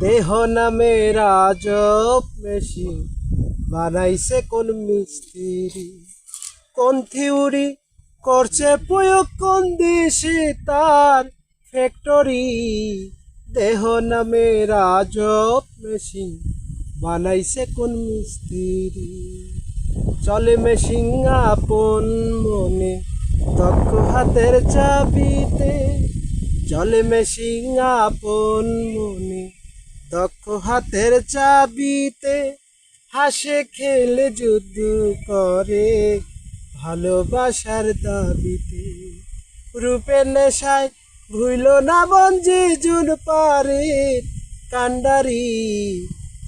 দেহ নামে রাজব মেশিন বানাইছে কোন মিস্ত্রি কোন থিউরি করছে প্রয়োগ, কোন দেশে তার ফ্যাক্টরি দেহ নামে রাজব মেশিন বানাইছে কোন মিস্ত্রি চলে মেশিন আপন মনে, দক্ষ হাতের চাবিতে। চলে মেশিন আপন মনে দক্ষ হাতের চাবিতে হাসে, খেলে, যুদ্ধ করে। ভালোবাসার দাবিতে রূপের নেশায় ভুইল না বঞ্জি জুন পারে। কান্ডারি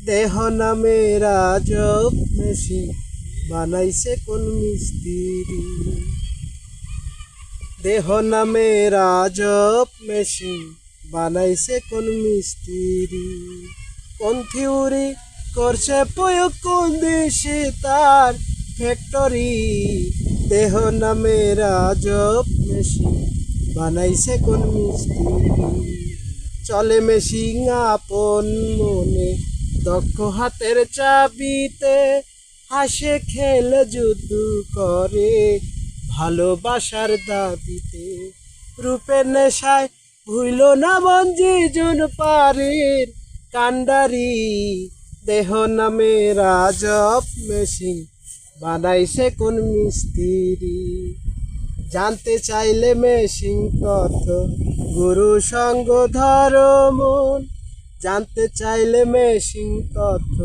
দেহ নামে রাজব মেশিন বানাইছে কোন মিস্ত্রি। দেহ নামে রাজব মেশিন বানাইছে কোন মিস্ত্রি। কোন থিউরি করছে প্রয়োগ কোন দেশে তার ফ্যাক্টরি দেহ নামে রাজব মেশিন বানাইছে কোন মিস্ত্রি। চলে মেশিন আপন মনে, দক্ষ হাতের চাবিতে হাসে খেল যুদ্ধ করে। ভালোবাসার দাবিতে রূপের নেশায় ভুইল না মঞ্জি জুন পারির কান্ডারি দেহ নামে রাজব মেশিন বানাইছে কোন মিস্ত্রি। জানতে চাইলে মেশিন কত গুরু সঙ্গ ধর মন। জানতে চাইলে মেশিন কত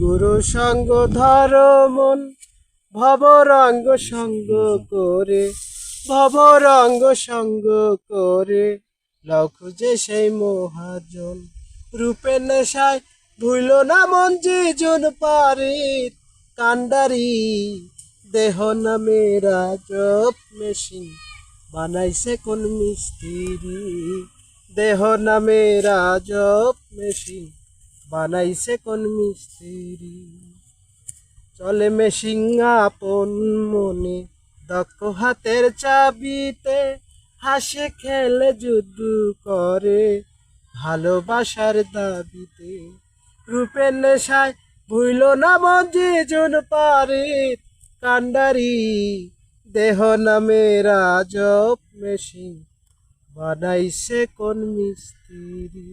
গুরু সঙ্গ ধর মন। ভব রঙ্গ সঙ্গ করে, ভব রঙ্গ সঙ্গ করে লও খুঁজে সেই মহাজন রূপের নেশায় ভুইল না মন যে জন পারিত কান্ডারি দেহ নামে রাজব মেশিন, বানাইছে কোন মিস্ত্রি। দেহ নামে রাজব মেশিন, বানাইছে কোন মিস্ত্রি। চলে মেশিন আপন মনে, দক্ষ হাতের চাবিতে হাসে খেলে যুদ্ধ করে। ভালোবাসার দাবিতে রূপের নেশায় ভুইল না মঞ্জে জন পারে। কান্ডারি দেহ নামে রাজব মেশিন, বানাইছে কোন মিস্ত্রি।